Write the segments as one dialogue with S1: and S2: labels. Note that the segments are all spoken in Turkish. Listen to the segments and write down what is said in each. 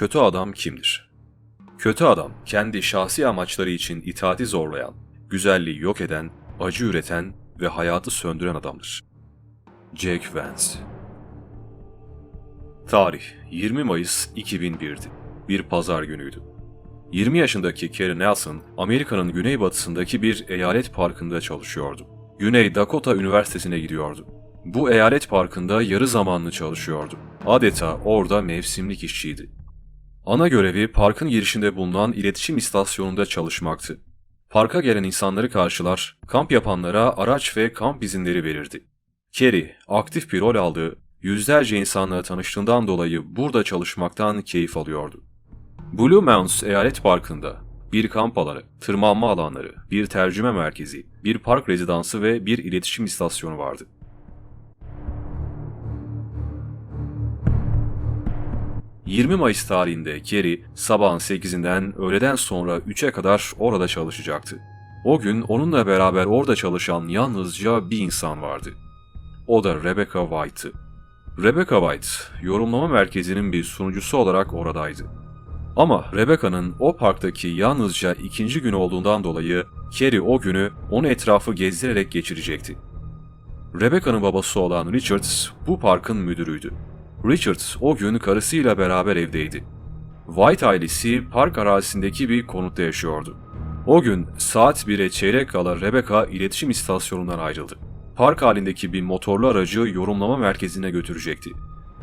S1: Kötü adam kimdir? Kötü adam, kendi şahsi amaçları için itaati zorlayan, güzelliği yok eden, acı üreten ve hayatı söndüren adamdır. Jack Vance Tarih 20 Mayıs 2001'di. Bir pazar günüydü. 20 yaşındaki Kerry Nelson, Amerika'nın güneybatısındaki bir eyalet parkında çalışıyordu. Güney Dakota Üniversitesi'ne gidiyordu. Bu eyalet parkında yarı zamanlı çalışıyordu. Adeta orada mevsimlik işçiydi. Ana görevi parkın girişinde bulunan iletişim istasyonunda çalışmaktı. Parka gelen insanları karşılar, kamp yapanlara araç ve kamp izinleri verirdi. Kerry, aktif bir rol aldığı, yüzlerce insanla tanıştığından dolayı burada çalışmaktan keyif alıyordu. Blue Mounds Eyalet Parkı'nda bir kamp alanı, tırmanma alanları, bir tercüme merkezi, bir park rezidansı ve bir iletişim istasyonu vardı. ...20 Mayıs tarihinde Kerry sabahın 8'inden öğleden sonra 3'e kadar orada çalışacaktı. O gün onunla beraber orada çalışan yalnızca bir insan vardı. O da Rebecca White'tı. Rebecca White, yorumlama merkezinin bir sunucusu olarak oradaydı. Ama Rebecca'nın o parktaki yalnızca ikinci gün olduğundan dolayı Kerry o günü onu etrafı gezdirerek geçirecekti. Rebecca'nın babası olan Richards bu parkın müdürüydü. Richards o gün karısıyla beraber evdeydi. White ailesi park arazisindeki bir konutta yaşıyordu. O gün saat 1'e çeyrek kala Rebecca iletişim istasyonundan ayrıldı. Park halindeki bir motorlu aracı yorumlama merkezine götürecekti.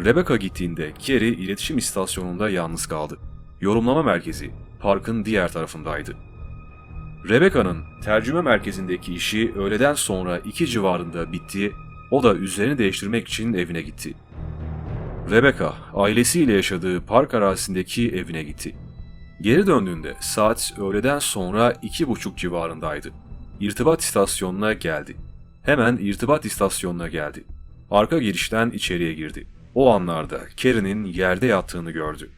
S1: Rebecca gittiğinde Kerry iletişim istasyonunda yalnız kaldı. Yorumlama merkezi parkın diğer tarafındaydı. Rebecca'nın tercüme merkezindeki işi öğleden sonra iki civarında bitti, o da üzerini değiştirmek için evine gitti. Rebecca, ailesiyle yaşadığı park arazisindeki evine gitti. Geri döndüğünde saat öğleden sonra iki buçuk civarındaydı. İrtibat istasyonuna geldi. Hemen irtibat istasyonuna geldi. Arka girişten içeriye girdi. O anlarda Kerry'nin yerde yattığını gördü.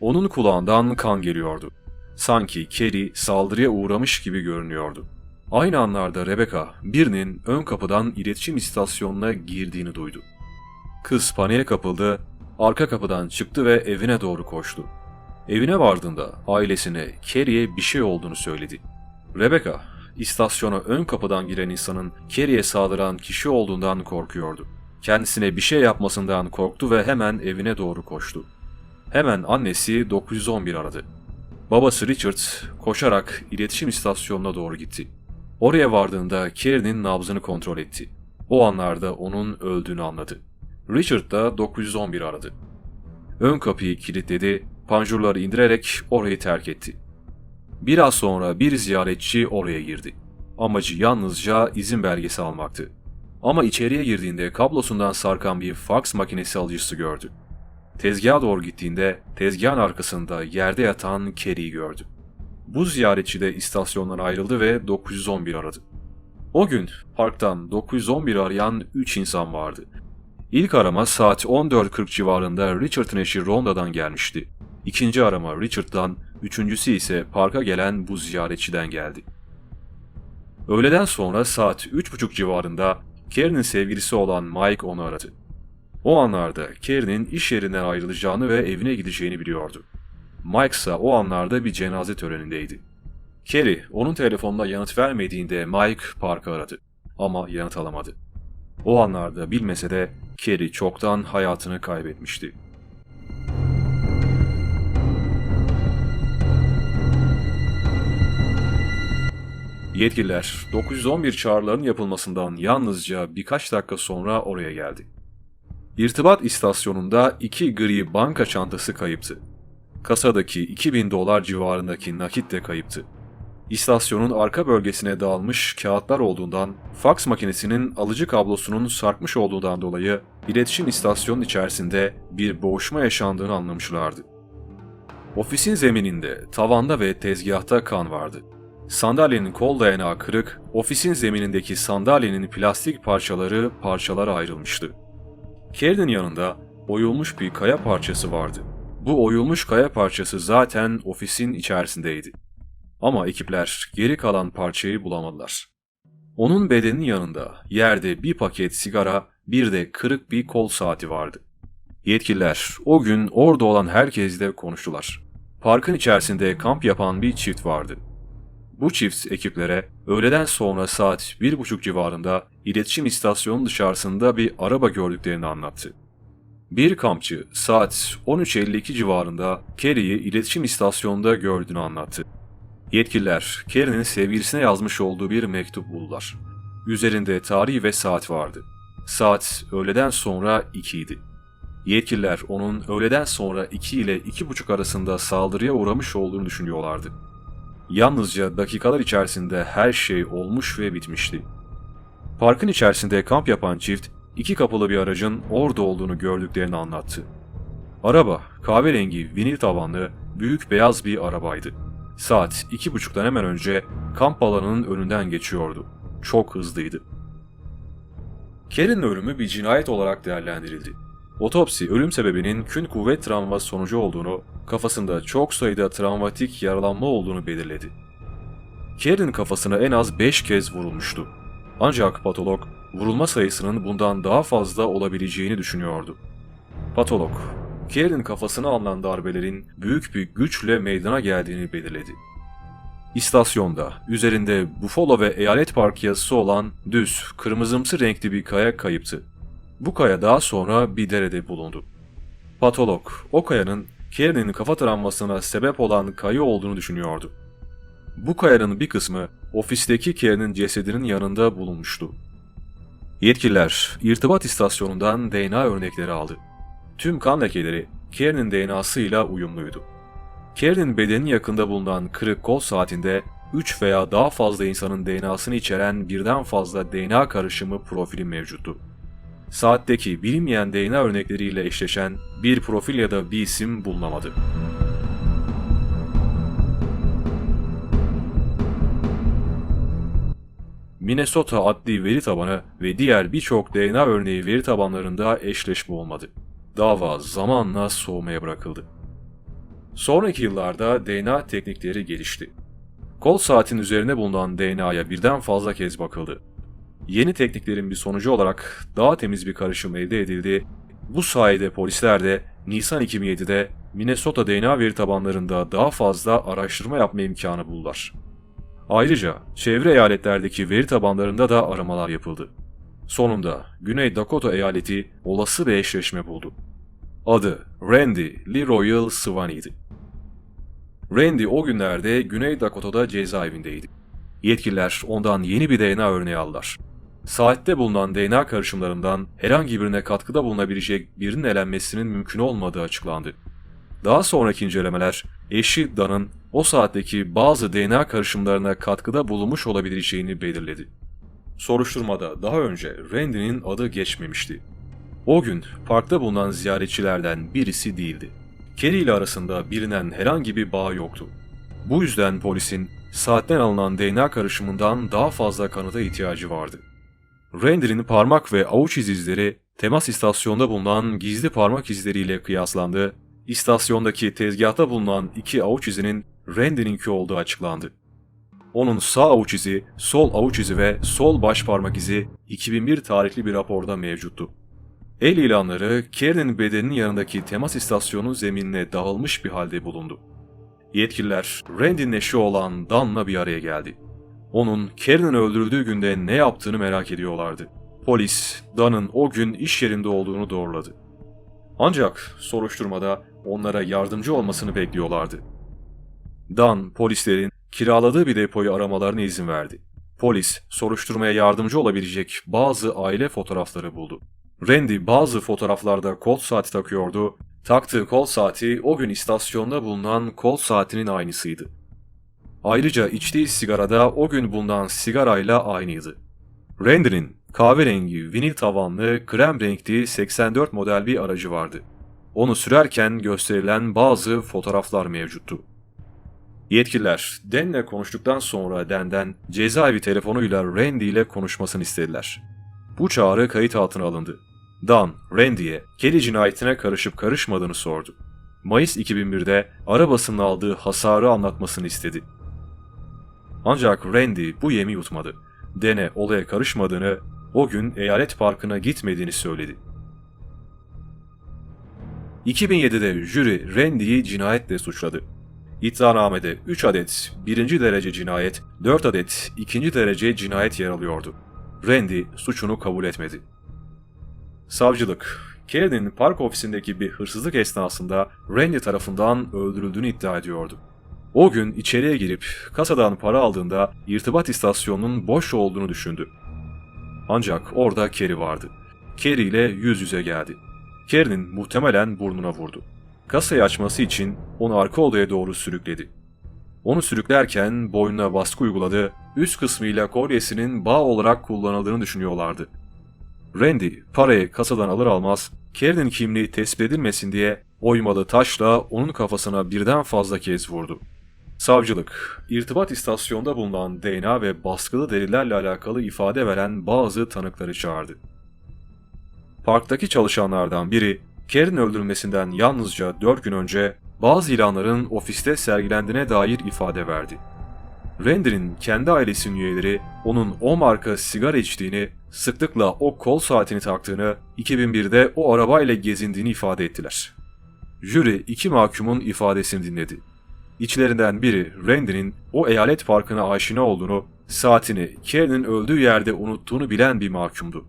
S1: Onun kulağından kan geliyordu. Sanki Kerry saldırıya uğramış gibi görünüyordu. Aynı anlarda Rebecca birinin ön kapıdan iletişim istasyonuna girdiğini duydu. Kız paniğe kapıldı, arka kapıdan çıktı ve evine doğru koştu. Evine vardığında ailesine Kerry'e bir şey olduğunu söyledi. Rebecca, istasyona ön kapıdan giren insanın Kerry'e saldıran kişi olduğundan korkuyordu. Kendisine bir şey yapmasından korktu ve hemen evine doğru koştu. Hemen annesi 911 aradı. Babası Richard koşarak iletişim istasyonuna doğru gitti. Oraya vardığında Kerry'nin nabzını kontrol etti. O anlarda onun öldüğünü anladı. Richard da 911 aradı. Ön kapıyı kilitledi, panjurları indirerek orayı terk etti. Biraz sonra bir ziyaretçi oraya girdi. Amacı yalnızca izin belgesi almaktı. Ama içeriye girdiğinde kablosundan sarkan bir fax makinesi alıcısı gördü. Tezgaha doğru gittiğinde tezgahın arkasında yerde yatan Kerry'i gördü. Bu ziyaretçi de istasyondan ayrıldı ve 911 aradı. O gün parktan 911 arayan 3 insan vardı. İlk arama saat 14.40 civarında Richard'ın eşi Ronda'dan gelmişti. İkinci arama Richard'dan, üçüncüsü ise parka gelen bu ziyaretçiden geldi. Öğleden sonra saat 3.30 civarında Kerry'nin sevgilisi olan Mike onu aradı. O anlarda Kerry'nin iş yerinden ayrılacağını ve evine gideceğini biliyordu. Mike ise o anlarda bir cenaze törenindeydi. Kerry onun telefonuna yanıt vermediğinde Mike parkı aradı ama yanıt alamadı. O anlarda bilmese de Kerry çoktan hayatını kaybetmişti. Yetkililer 911 çağrıların yapılmasından yalnızca birkaç dakika sonra oraya geldi. İrtibat istasyonunda iki gri banka çantası kayıptı. Kasadaki 2000 dolar civarındaki nakit de kayıptı. İstasyonun arka bölgesine dağılmış kağıtlar olduğundan, faks makinesinin alıcı kablosunun sarkmış olduğundan dolayı iletişim istasyonun içerisinde bir boğuşma yaşandığını anlamışlardı. Ofisin zemininde, tavanda ve tezgahta kan vardı. Sandalyenin kol dayanağı kırık, ofisin zeminindeki sandalyenin plastik parçaları parçalara ayrılmıştı. Kerry'nin yanında oyulmuş bir kaya parçası vardı. Bu oyulmuş kaya parçası zaten ofisin içerisindeydi. Ama ekipler geri kalan parçayı bulamadılar. Onun bedeninin yanında yerde bir paket sigara, bir de kırık bir kol saati vardı. Yetkililer o gün orada olan herkesle konuştular. Parkın içerisinde kamp yapan bir çift vardı. Bu çift ekiplere öğleden sonra saat bir buçuk civarında iletişim istasyonu dışarısında bir araba gördüklerini anlattı. Bir kampçı saat 13.52 civarında Kerry'i iletişim istasyonunda gördüğünü anlattı. Yetkililer Kerry'nin sevgilisine yazmış olduğu bir mektup buldular. Üzerinde tarih ve saat vardı. Saat öğleden sonra 2 idi. Yetkililer onun öğleden sonra 2 ile 2.30 arasında saldırıya uğramış olduğunu düşünüyorlardı. Yalnızca dakikalar içerisinde her şey olmuş ve bitmişti. Parkın içerisinde kamp yapan çift iki kapılı bir aracın orada olduğunu gördüklerini anlattı. Araba kahverengi vinil tavanlı büyük beyaz bir arabaydı. Saat iki buçuktan hemen önce kamp alanının önünden geçiyordu. Çok hızlıydı. Kerry'nin ölümü bir cinayet olarak değerlendirildi. Otopsi ölüm sebebinin kün kuvvet travması sonucu olduğunu, kafasında çok sayıda travmatik yaralanma olduğunu belirledi. Kerry'nin kafasına en az 5 kez vurulmuştu. Ancak patolog vurulma sayısının bundan daha fazla olabileceğini düşünüyordu. Patolog, Kerry'nin kafasına alınan darbelerin büyük bir güçle meydana geldiğini belirledi. İstasyonda üzerinde Buffalo ve Eyalet Park yazısı olan düz, kırmızımsı renkli bir kaya kayıptı. Bu kaya daha sonra bir derede bulundu. Patolog, o kayanın Kerry'nin kafa travmasına sebep olan kayı olduğunu düşünüyordu. Bu kayanın bir kısmı ofisteki Kerry'nin cesedinin yanında bulunmuştu. Yetkililer irtibat istasyonundan DNA örnekleri aldı. Tüm kan lekeleri Kerry'nin DNA'sıyla uyumluydu. Kerry'nin bedenin yakında bulunan kırık kol saatinde 3 veya daha fazla insanın DNA'sını içeren birden fazla DNA karışımı profili mevcuttu. Saatteki bilinmeyen DNA örnekleriyle eşleşen bir profil ya da bir isim bulunamadı. Minnesota adli veri tabanı ve diğer birçok DNA örneği veri tabanlarında eşleşme olmadı. Dava zamanla soğumaya bırakıldı. Sonraki yıllarda DNA teknikleri gelişti. Kol saatin üzerine bulunan DNA'ya birden fazla kez bakıldı. Yeni tekniklerin bir sonucu olarak daha temiz bir karışım elde edildi. Bu sayede polisler de Nisan 2007'de Minnesota DNA veri tabanlarında daha fazla araştırma yapma imkanı buldular. Ayrıca çevre eyaletlerdeki veri tabanlarında da aramalar yapıldı. Sonunda Güney Dakota eyaleti olası bir eşleşme buldu. Adı Randy Leroyal Swaney'di. Randy o günlerde Güney Dakota'da cezaevindeydi. Yetkililer ondan yeni bir DNA örneği aldılar. Saatte bulunan DNA karışımlarından herhangi birine katkıda bulunabilecek birinin elenmesinin mümkün olmadığı açıklandı. Daha sonraki incelemeler eşi Dan'ın o saatteki bazı DNA karışımlarına katkıda bulunmuş olabileceğini belirledi. Soruşturmada daha önce Randy'nin adı geçmemişti. O gün parkta bulunan ziyaretçilerden birisi değildi. Kerry ile arasında bilinen herhangi bir bağ yoktu. Bu yüzden polisin saatten alınan DNA karışımından daha fazla kanıta ihtiyacı vardı. Randy'nin parmak ve avuç iz izleri temas istasyonda bulunan gizli parmak izleriyle kıyaslandı. İstasyondaki tezgahta bulunan iki avuç izinin Randy'ninki olduğu açıklandı. Onun sağ avuç izi, sol avuç izi ve sol baş parmak izi 2001 tarihli bir raporda mevcuttu. El ilanları Kerry'nin bedeninin yanındaki temas istasyonu zeminine dağılmış bir halde bulundu. Yetkililer Randy'nin eşi olan Dan'la bir araya geldi. Onun Kerry'nin öldürüldüğü günde ne yaptığını merak ediyorlardı. Polis, Dan'ın o gün iş yerinde olduğunu doğruladı. Ancak soruşturmada onlara yardımcı olmasını bekliyorlardı. Dan, polislerin kiraladığı bir depoyu aramalarına izin verdi. Polis, soruşturmaya yardımcı olabilecek bazı aile fotoğrafları buldu. Randy bazı fotoğraflarda kol saati takıyordu. Taktığı kol saati o gün istasyonda bulunan kol saatinin aynısıydı. Ayrıca içtiği sigarada o gün bulunan sigarayla aynıydı. Randy'nin kahverengi vinil tavanlı krem renkli 84 model bir aracı vardı. Onu sürerken gösterilen bazı fotoğraflar mevcuttu. Yetkililer Dan'le konuştuktan sonra Dan'den cezaevi telefonuyla Randy ile konuşmasını istediler. Bu çağrı kayıt altına alındı. Dan, Randy'ye Kelly cinayetine karışıp karışmadığını sordu. Mayıs 2001'de arabasının aldığı hasarı anlatmasını istedi. Ancak Randy bu yemi yutmadı. Dene olaya karışmadığını, o gün eyalet parkına gitmediğini söyledi. 2007'de jüri Randy'yi cinayetle suçladı. İddianamede 3 adet birinci derece cinayet, 4 adet ikinci derece cinayet yer alıyordu. Randy suçunu kabul etmedi. Savcılık, Kelly'nin park ofisindeki bir hırsızlık esnasında Randy tarafından öldürüldüğünü iddia ediyordu. O gün içeriye girip kasadan para aldığında irtibat istasyonunun boş olduğunu düşündü. Ancak orada Kerry vardı. Kerry ile yüz yüze geldi. Kerry'nin muhtemelen burnuna vurdu. Kasayı açması için onu arka odaya doğru sürükledi. Onu sürüklerken boynuna baskı uyguladı, üst kısmıyla kolyesinin bağ olarak kullanıldığını düşünüyorlardı. Randy parayı kasadan alır almaz Kerry'nin kimliği tespit edilmesin diye oymalı taşla onun kafasına birden fazla kez vurdu. Savcılık, irtibat istasyonda bulunan DNA ve baskılı delillerle alakalı ifade veren bazı tanıkları çağırdı. Parktaki çalışanlardan biri, Kerry'nin öldürülmesinden yalnızca 4 gün önce bazı ilanların ofiste sergilendiğine dair ifade verdi. Randy'nin kendi ailesinin üyeleri onun o marka sigara içtiğini, sıklıkla o kol saatini taktığını, 2001'de o arabayla gezindiğini ifade ettiler. Jüri iki mahkumun ifadesini dinledi. İçlerinden biri Randy'nin o eyalet parkına aşina olduğunu, saatini Kerry'nin öldüğü yerde unuttuğunu bilen bir mahkumdu.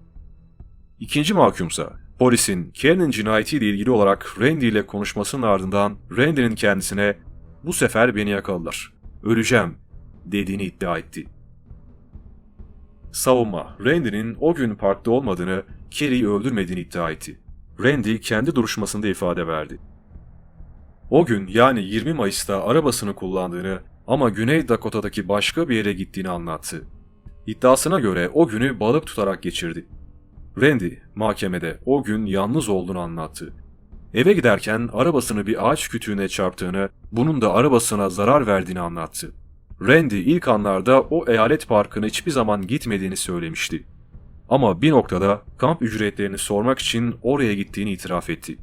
S1: İkinci mahkumsa polisin Kerry'nin cinayetiyle ilgili olarak Randy ile konuşmasının ardından Randy'nin kendisine bu sefer beni yakaladılar, öleceğim dediğini iddia etti. Savunma, Randy'nin o gün parkta olmadığını, Kerry'i öldürmediğini iddia etti. Randy kendi duruşmasında ifade verdi. O gün yani 20 Mayıs'ta arabasını kullandığını ama Güney Dakota'daki başka bir yere gittiğini anlattı. İddiasına göre o günü balık tutarak geçirdi. Randy mahkemede o gün yalnız olduğunu anlattı. Eve giderken arabasını bir ağaç kütüğüne çarptığını, bunun da arabasına zarar verdiğini anlattı. Randy ilk anlarda o eyalet parkına hiçbir zaman gitmediğini söylemişti. Ama bir noktada kamp ücretlerini sormak için oraya gittiğini itiraf etti.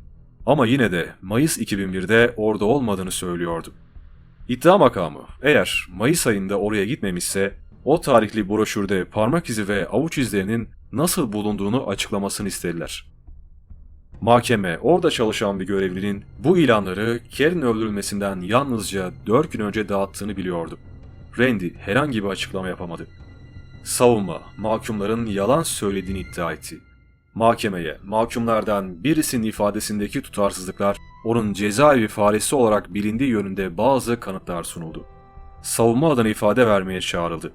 S1: Ama yine de Mayıs 2001'de orada olmadığını söylüyordu. İddia makamı eğer Mayıs ayında oraya gitmemişse o tarihli broşürde parmak izi ve avuç izlerinin nasıl bulunduğunu açıklamasını istediler. Mahkeme orada çalışan bir görevlinin bu ilanları Kerry'nin öldürülmesinden yalnızca 4 gün önce dağıttığını biliyordu. Randy herhangi bir açıklama yapamadı. Savunma, mahkumların yalan söylediğini iddia etti. Mahkemeye, mahkumlardan birisinin ifadesindeki tutarsızlıklar, onun cezaevi faresi olarak bilindiği yönünde bazı kanıtlar sunuldu. Savunma adına ifade vermeye çağrıldı.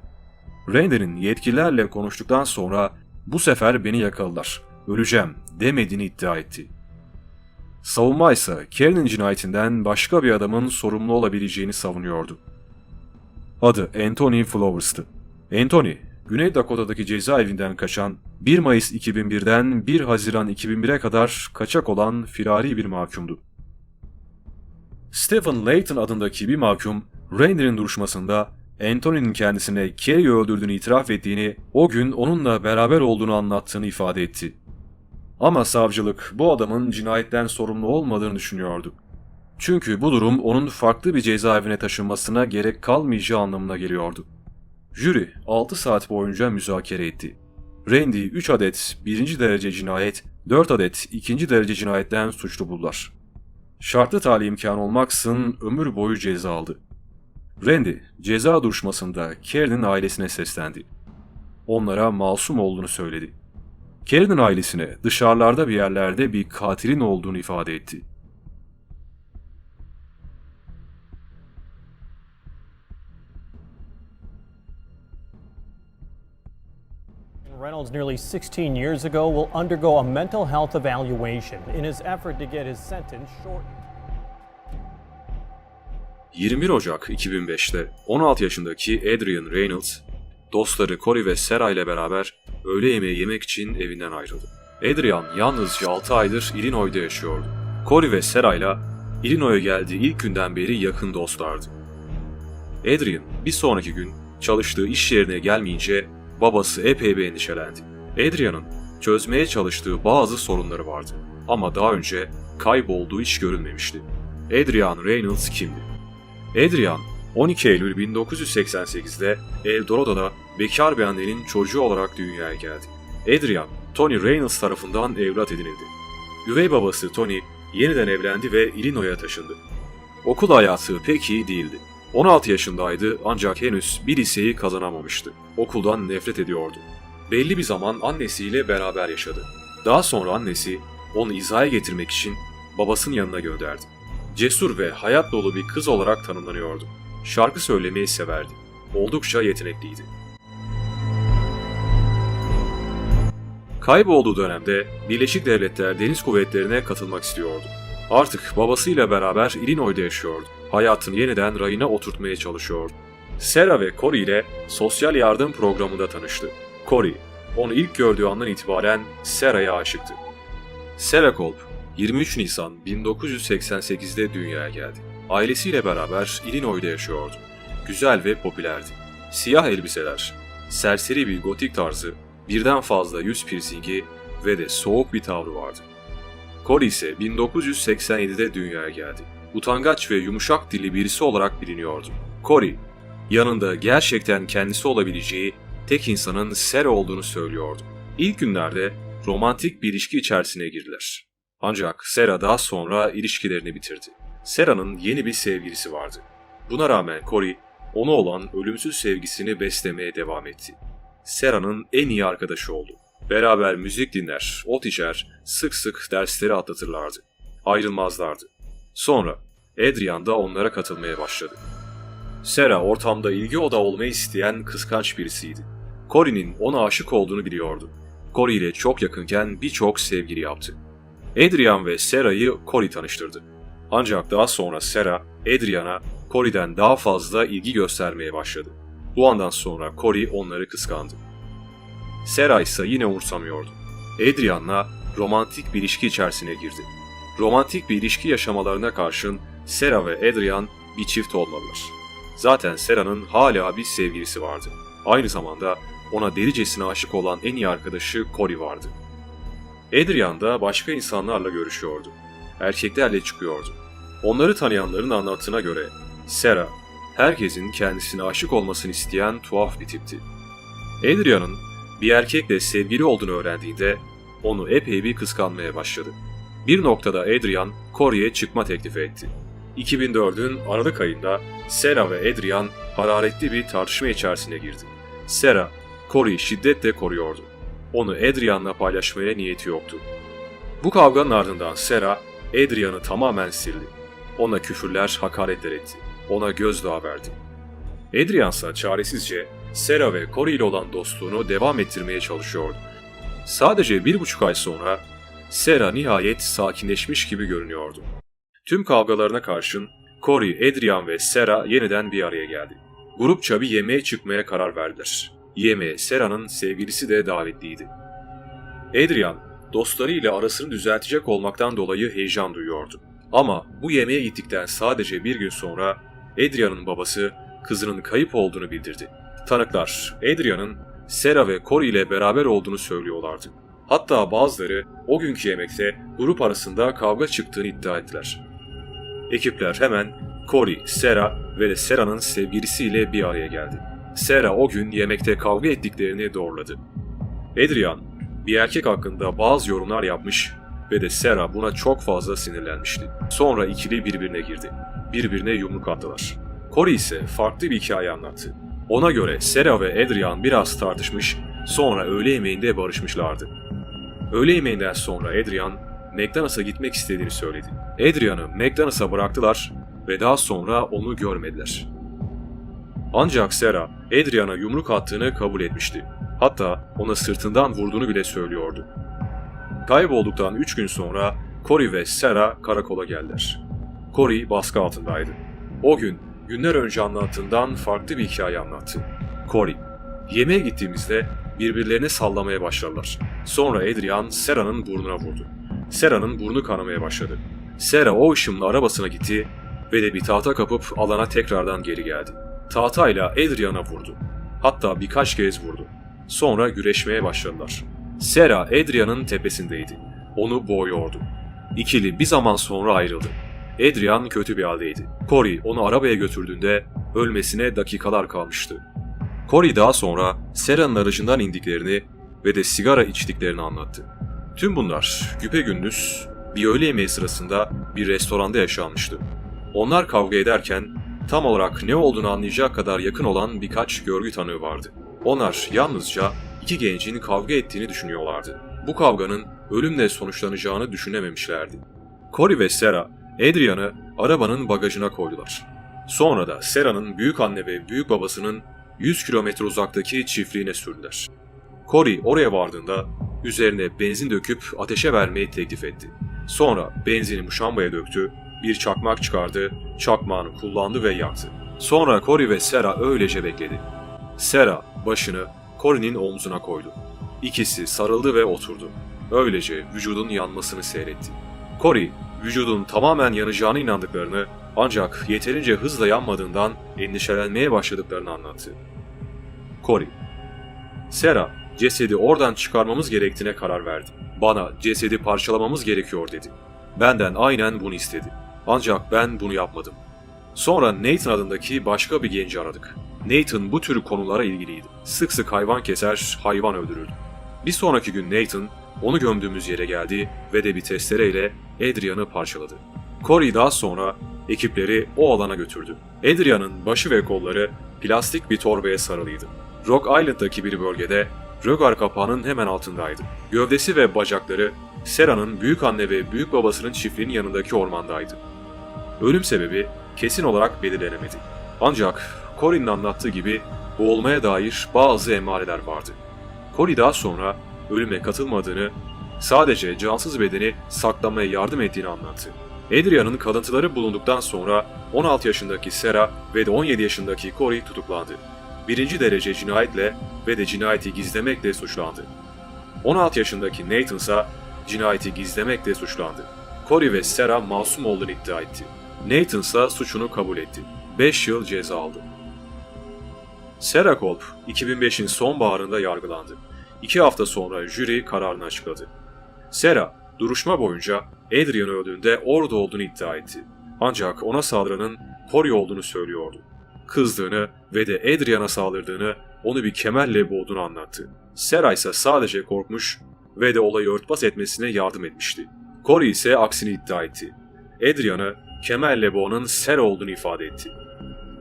S1: Randy'nin yetkililerle konuştuktan sonra bu sefer beni yakaladılar, öleceğim demediğini iddia etti. Savunma ise Kerry'nin cinayetinden başka bir adamın sorumlu olabileceğini savunuyordu. Adı Anthony Flowers'tı. Anthony, Güney Dakota'daki cezaevinden kaçan, 1 Mayıs 2001'den 1 Haziran 2001'e kadar kaçak olan firari bir mahkumdu. Stephen Layton adındaki bir mahkum, Randy'nin duruşmasında Anthony'nin kendisine Kerry'i öldürdüğünü itiraf ettiğini, o gün onunla beraber olduğunu anlattığını ifade etti. Ama savcılık bu adamın cinayetten sorumlu olmadığını düşünüyordu. Çünkü bu durum onun farklı bir cezaevine taşınmasına gerek kalmayacağı anlamına geliyordu. Jüri 6 saat boyunca müzakere etti. Randy 3 adet 1. derece cinayet, 4 adet 2. derece cinayetten suçlu buldular. Şartlı tahliye imkanı olmaksızın ömür boyu ceza aldı. Randy ceza duruşmasında Kerry'nin ailesine seslendi. Onlara masum olduğunu söyledi. Kerry'nin ailesine dışarılarda bir yerlerde bir katilin olduğunu ifade etti.
S2: Reynolds, nearly 16 years ago, will undergo a mental health evaluation in his effort to get his sentence shortened.
S1: 21 Ocak 2005'te 16 yaşındaki Adrian Reynolds, dostları Corey ve Sarah ile beraber öğle yemeği yemek için evinden ayrıldı. Adrian yalnızca 6 aydır Illinois'da yaşıyordu. Corey ve Sarah ile Illinois'a geldiği ilk günden beri yakın dostlardı. Adrian bir sonraki gün çalıştığı iş yerine gelmeyince babası epey bir endişelendi. Adrian'ın çözmeye çalıştığı bazı sorunları vardı ama daha önce kaybolduğu hiç görülmemişti. Adrian Reynolds kimdi? Adrian, 12 Eylül 1988'de Eldorado'da bekar bir annenin çocuğu olarak dünyaya geldi. Adrian, Tony Reynolds tarafından evlat edinildi. Üvey babası Tony, yeniden evlendi ve Illinois'a taşındı. Okul hayatı pek iyi değildi. 16 yaşındaydı ancak henüz bir liseyi kazanamamıştı. Okuldan nefret ediyordu. Belli bir zaman annesiyle beraber yaşadı. Daha sonra annesi onu izaya getirmek için babasının yanına gönderdi. Cesur ve hayat dolu bir kız olarak tanımlanıyordu. Şarkı söylemeyi severdi. Oldukça yetenekliydi. Kaybolduğu dönemde Birleşik Devletler Deniz Kuvvetleri'ne katılmak istiyordu. Artık babasıyla beraber Illinois'da yaşıyordu. Hayatını yeniden rayına oturtmaya çalışıyordu. Sarah ve Corey ile sosyal yardım programında tanıştı. Corey, onu ilk gördüğü andan itibaren Sarah'a aşıktı. Sarah Kolb, 23 Nisan 1988'de dünyaya geldi. Ailesiyle beraber Illinois'da yaşıyordu. Güzel ve popülerdi. Siyah elbiseler, serseri bir gotik tarzı, birden fazla yüz piercingi ve de soğuk bir tavrı vardı. Corey ise 1987'de dünyaya geldi. Utangaç ve yumuşak dilli birisi olarak biliniyordu. Corey, yanında gerçekten kendisi olabileceği tek insanın Sarah olduğunu söylüyordu. İlk günlerde romantik bir ilişki içerisine girdiler. Ancak Sarah daha sonra ilişkilerini bitirdi. Sarah'nın yeni bir sevgilisi vardı. Buna rağmen Corey, ona olan ölümsüz sevgisini beslemeye devam etti. Sarah'nın en iyi arkadaşı oldu. Beraber müzik dinler, ot içer, sık sık dersleri atlatırlardı. Ayrılmazlardı. Sonra Adrian da onlara katılmaya başladı. Sarah ortamda ilgi odağı olmayı isteyen kıskanç birisiydi. Corey'nin ona aşık olduğunu biliyordu. Corey ile çok yakınken birçok sevgili yaptı. Adrian ve Sarah'yı Corey tanıştırdı. Ancak daha sonra Sarah, Adrian'a Corey'den daha fazla ilgi göstermeye başladı. Bu andan sonra Corey onları kıskandı. Sarah ise yine umursamıyordu. Adrian'la romantik bir ilişki içerisine girdi. Romantik bir ilişki yaşamalarına karşın Sarah ve Adrian bir çift olmalılar. Zaten Sarah'nın hala bir sevgilisi vardı. Aynı zamanda ona delicesine aşık olan en iyi arkadaşı Corey vardı. Adrian da başka insanlarla görüşüyordu. Erkeklerle çıkıyordu. Onları tanıyanların anlattığına göre Sarah, herkesin kendisine aşık olmasını isteyen tuhaf bir tipti. Adrian'ın bir erkekle sevgili olduğunu öğrendiğinde onu epey bir kıskanmaya başladı. Bir noktada Adrian, Corey'e çıkma teklifi etti. 2004'ün Aralık ayında Sarah ve Adrian hararetli bir tartışma içerisine girdi. Sarah, Corey'i şiddetle koruyordu. Onu Adrian'la paylaşmaya niyeti yoktu. Bu kavganın ardından Sarah, Adrian'ı tamamen sildi. Ona küfürler, hakaretler etti. Ona gözdağı verdi. Adrian ise çaresizce Sarah ve Corey ile olan dostluğunu devam ettirmeye çalışıyordu. Sadece bir buçuk ay sonra Sarah nihayet sakinleşmiş gibi görünüyordu. Tüm kavgalarına karşın Corey, Adrian ve Sarah yeniden bir araya geldi. Grupça bir yemeğe çıkmaya karar verdiler. Yemeğe Sarah'nın sevgilisi de davetliydi. Adrian, dostlarıyla arasını düzeltecek olmaktan dolayı heyecan duyuyordu. Ama bu yemeğe gittikten sadece bir gün sonra Adrian'ın babası kızının kayıp olduğunu bildirdi. Tanıklar, Adrian'ın Sarah ve Corey ile beraber olduğunu söylüyorlardı. Hatta bazıları o günkü yemekte grup arasında kavga çıktığını iddia ettiler. Ekipler hemen Corey, Sarah ve de Sarah'nın sevgilisiyle bir araya geldi. Sarah o gün yemekte kavga ettiklerini doğruladı. Adrian, bir erkek hakkında bazı yorumlar yapmış ve de Sarah buna çok fazla sinirlenmişti. Sonra ikili birbirine girdi. Birbirine yumruk attılar. Corey ise farklı bir hikaye anlattı. Ona göre Sarah ve Adrian biraz tartışmış, sonra öğle yemeğinde barışmışlardı. Öğle yemeğinden sonra Adrian, McDonald's'a gitmek istediğini söyledi. Adrian'ı McDonald's'a bıraktılar ve daha sonra onu görmediler. Ancak Sarah, Adrian'a yumruk attığını kabul etmişti. Hatta ona sırtından vurduğunu bile söylüyordu. Kaybolduktan 3 gün sonra Corey ve Sarah karakola geldiler. Corey baskı altındaydı. O gün günler önce anlattığından farklı bir hikaye anlattı. Corey, yemeğe gittiğimizde birbirlerini sallamaya başladılar. Sonra Adrian Sarah'nın burnuna vurdu. Sarah'nın burnu kanamaya başladı. Sarah o ışımla arabasına gitti ve de bir tahta kapıp alana tekrardan geri geldi. Tahtayla Adrian'a vurdu. Hatta birkaç kez vurdu. Sonra güreşmeye başladılar. Sarah Adrian'ın tepesindeydi. Onu boğuyordu. İkili bir zaman sonra ayrıldı. Adrian kötü bir haldeydi. Corey onu arabaya götürdüğünde ölmesine dakikalar kalmıştı. Corey daha sonra Sarah'nın aracından indiklerini ve de sigara içtiklerini anlattı. Tüm bunlar güpegündüz bir öğle yemeği sırasında bir restoranda yaşanmıştı. Onlar kavga ederken tam olarak ne olduğunu anlayacak kadar yakın olan birkaç görgü tanığı vardı. Onlar yalnızca iki gencin kavga ettiğini düşünüyorlardı. Bu kavganın ölümle sonuçlanacağını düşünememişlerdi. Cory ve Sarah, Adrian'ı arabanın bagajına koydular. Sonra da Sarah'nın büyük anne ve büyük babasının 100 kilometre uzaktaki çiftliğine sürdüler. Cory oraya vardığında üzerine benzin döküp ateşe vermeyi teklif etti. Sonra benzini muşambaya döktü, bir çakmak çıkardı, çakmağını kullandı ve yaktı. Sonra Cory ve Sarah öylece bekledi. Sarah başını Cory'nin omzuna koydu. İkisi sarıldı ve oturdu. Öylece vücudun yanmasını seyretti. Cory, vücudun tamamen yanacağına inandıklarını ancak yeterince hızla yanmadığından endişelenmeye başladıklarını anlattı. Cory, Sarah, cesedi oradan çıkarmamız gerektiğine karar verdi. Bana cesedi parçalamamız gerekiyor dedi. Benden aynen bunu istedi. Ancak ben bunu yapmadım. Sonra Nathan adındaki başka bir genci aradık. Nathan bu tür konulara ilgiliydi. Sık sık hayvan keser, hayvan öldürürdü. Bir sonraki gün Nathan, onu gömdüğümüz yere geldi ve de bir testereyle Adrian'ı parçaladı. Corey daha sonra ekipleri o alana götürdü. Adrian'ın başı ve kolları plastik bir torbaya sarılıydı. Rock Island'daki bir bölgede rögar kapağının hemen altındaydı. Gövdesi ve bacakları Sera'nın büyük anne ve büyük babasının çiftliğinin yanındaki ormandaydı. Ölüm sebebi kesin olarak belirlenemedi. Ancak Corin'in anlattığı gibi boğulmaya dair bazı emareler vardı. Cory daha sonra ölüme katılmadığını, sadece cansız bedeni saklamaya yardım ettiğini anlattı. Adrian'ın kalıntıları bulunduktan sonra 16 yaşındaki Sarah ve de 17 yaşındaki Cory tutuklandı. Birinci derece cinayetle ve de cinayeti gizlemekle suçlandı. 16 yaşındaki Nathan ise cinayeti gizlemekle suçlandı. Cory ve Sarah masum olduğunu iddia etti. Nathan ise suçunu kabul etti. 5 yıl ceza aldı. Sarah Kolb 2005'in sonbaharında yargılandı. İki hafta sonra jüri kararını açıkladı. Sarah, duruşma boyunca Adrian öldüğünde orada olduğunu iddia etti. Ancak ona saldıranın Cory olduğunu söylüyordu. Kızdığını ve de Adrian'a saldırdığını, onu bir kemerle boğduğunu anlattı. Sarah ise sadece korkmuş ve de olayı örtbas etmesine yardım etmişti. Cory ise aksini iddia etti. Adrian'ı kemerle boğanın Sarah olduğunu ifade etti.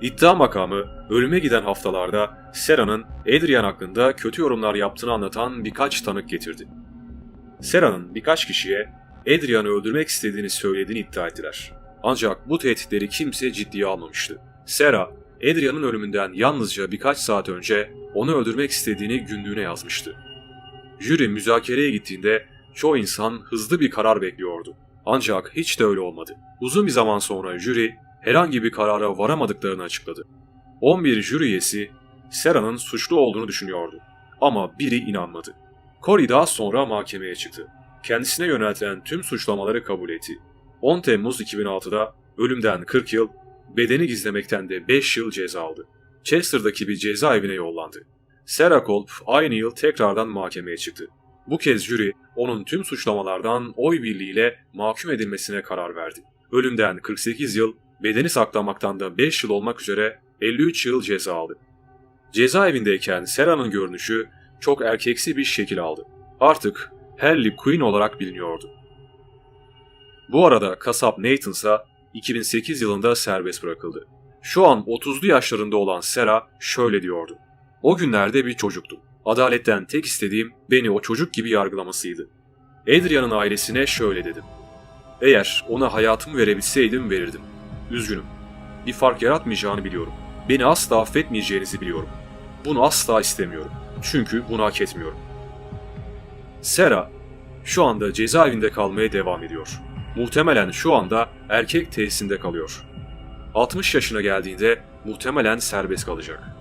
S1: İddia makamı ölüme giden haftalarda Sera'nın Adrian hakkında kötü yorumlar yaptığını anlatan birkaç tanık getirdi. Sera'nın birkaç kişiye Adrian'ı öldürmek istediğini söylediğini iddia ettiler. Ancak bu tehditleri kimse ciddiye almamıştı. Sera, Adrian'ın ölümünden yalnızca birkaç saat önce onu öldürmek istediğini günlüğüne yazmıştı. Jüri müzakereye gittiğinde çoğu insan hızlı bir karar bekliyordu. Ancak hiç de öyle olmadı. Uzun bir zaman sonra jüri herhangi bir karara varamadıklarını açıkladı. 11 jüri üyesi Sera'nın suçlu olduğunu düşünüyordu. Ama biri inanmadı. Cory daha sonra mahkemeye çıktı. Kendisine yöneltilen tüm suçlamaları kabul etti. 10 Temmuz 2006'da ölümden 40 yıl, bedeni gizlemekten de 5 yıl ceza aldı. Chester'daki bir cezaevine yollandı. Sarah Kolb aynı yıl tekrardan mahkemeye çıktı. Bu kez jüri onun tüm suçlamalardan oy birliğiyle mahkum edilmesine karar verdi. Ölümden 48 yıl, bedeni saklamaktan da 5 yıl olmak üzere 53 yıl ceza aldı. Cezaevindeyken Sarah'nın görünüşü çok erkeksi bir şekil aldı. Artık Harley Quinn olarak biliniyordu. Bu arada kasap Nathan ise 2008 yılında serbest bırakıldı. Şu an 30'lu yaşlarında olan Sarah şöyle diyordu. O günlerde bir çocuktum. Adaletten tek istediğim beni o çocuk gibi yargılamasıydı. Adrian'ın ailesine şöyle dedim. Eğer ona hayatımı verebilseydim verirdim. Üzgünüm. Bir fark yaratmayacağını biliyorum. Beni asla affetmeyeceğinizi biliyorum. Bunu asla istemiyorum. Çünkü bunu hak etmiyorum. Sera şu anda cezaevinde kalmaya devam ediyor. Muhtemelen şu anda erkek tesisinde kalıyor. 60 yaşına geldiğinde muhtemelen serbest kalacak.